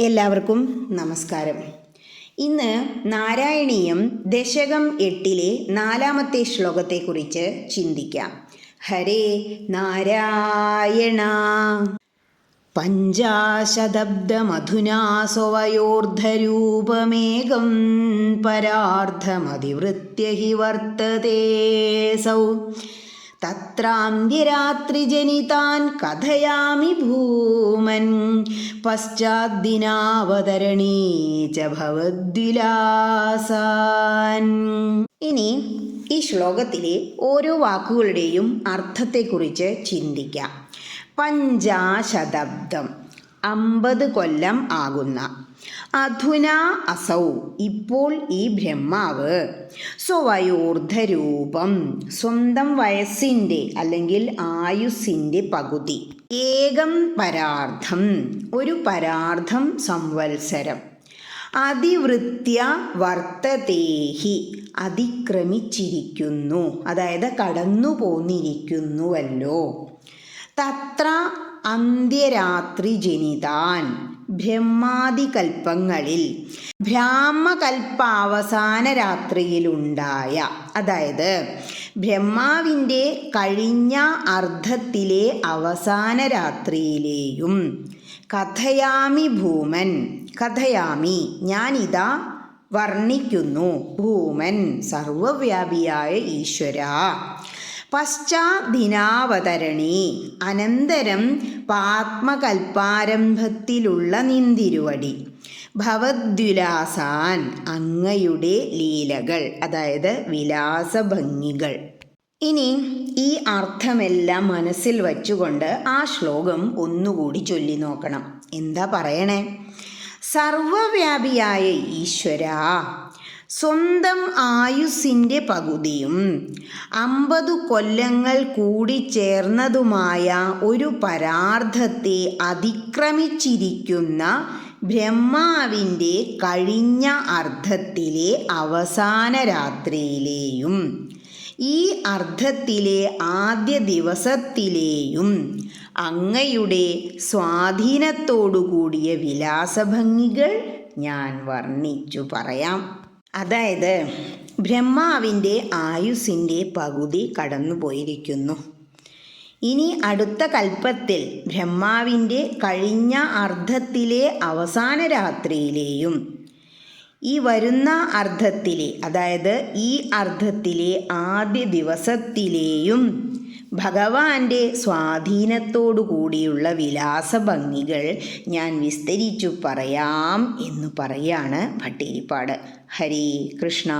എല്ലാവർക്കും നമസ്കാരം. ഇന്ന് നാരായണീയം ദശകം എട്ടിലെ നാലാമത്തെ ശ്ലോകത്തെക്കുറിച്ച് ചിന്തിക്കാം. ഹരേ നാരായണ. പഞ്ചാശതബ്ദമധുനാ പരാർത്ഥമതിവൃത്യ ഹി വർത്തതേ സൗ. തത്രാന്ത്യരാത്രിജനിതാൻ കഥയാമി ഭൂമൻ. ഭവദ്വിലാസാൻ. ഇനി ഈ ശ്ലോകത്തിലെ ഓരോ വാക്കുകളുടെയും അർത്ഥത്തെക്കുറിച്ച് ചിന്തിക്കാം. പഞ്ചാശതബ്ദം അമ്പത് കൊല്ലം ആകുന്ന അധുന അസൗ. ഇപ്പോൾ ഈ ബ്രഹ്മാവ് സ്വവയോർദ്ധരൂപം സ്വന്തം വയസ്സിന്റെ അല്ലെങ്കിൽ ആയുസ്സിന്റെ പകുതി. ഏകം പരാർത്ഥം ഒരു പരാർത്ഥം സംവത്സരം. അതിവൃത്യ വർത്തതേഹി അതിക്രമിച്ചിരിക്കുന്നു. അതായത് കടന്നു പോന്നിരിക്കുന്നുവല്ലോ. തത്ര അന്ത്യരാത്രി ജനിതാൻ ബ്രഹ്മാദികൽപ്പങ്ങളിൽ ബ്രാഹ്മകൽപ്പാവസാന രാത്രിയിലുണ്ടായ അതായത് ബ്രഹ്മാവിന്റെ കഴിഞ്ഞ അർദ്ധത്തിലെ അവസാന രാത്രിയിലെയും കഥയാമി ഭൂമൻ കഥയാമി ഞാനിതാ വർണിക്കുന്നു ഭൂമൻ സർവവ്യാപിയായ ഈശ്വര. പശ്ചാദിനാവതരണി. അനന്തരം പാത്മകൽപ്പാരംഭത്തിലുള്ള നിന്തിരുവടി. ഭവദ്വിലാസാൻ അങ്ങയുടെ ലീലകൾ അതായത് വിലാസഭംഗികൾ. ഇനി ഈ അർത്ഥമെല്ലാം മനസ്സിൽ വച്ചുകൊണ്ട് ആ ശ്ലോകം ഒന്നുകൂടി ചൊല്ലി നോക്കണം. എന്താ പറയണേ? സർവവ്യാപിയായ ഈശ്വര സ്വന്തം ആയുസ്സിന്റെ പകുതിയും അമ്പത് കൊല്ലങ്ങൾ കൂടി ചേർന്നതുമായ ഒരു പരാർത്ഥത്തെ അതിക്രമിച്ചിരിക്കുന്ന ബ്രഹ്മാവിന്റെ കഴിഞ്ഞ അർത്ഥത്തിലെ അവസാന രാത്രിയിലെയും ഈ അർത്ഥത്തിലെ ആദ്യ ദിവസത്തിലെയും അങ്ങയുടെ സ്വാധീനത്തോടുകൂടിയ വിലാസഭംഗികൾ ഞാൻ വർണിച്ചു പറയാം. അതായത് ബ്രഹ്മാവിന്റെ ആയുസിന്റെ പകുതി കടന്നുപോയിരിക്കുന്നു. ഇനി അടുത്ത കൽപ്പത്തിൽ ബ്രഹ്മാവിന്റെ കഴിഞ്ഞ അർദ്ധത്തിലെ അവസാന രാത്രിയിലെയും ഈ വരുന്ന അർദ്ധത്തിലെ അതായത് ഈ അർദ്ധത്തിലെ ആദ്യ ദിവസത്തിലെയും ഭഗവാന്റെ സ്വാധീനത്തോടു കൂടിയുള്ള വിലാസഭംഗികൾ ഞാൻ വിസ്തരിച്ചു പറയാം എന്ന് പറയാണ് ഭട്ടേരിപ്പാട് ഹരി കൃഷ്ണ.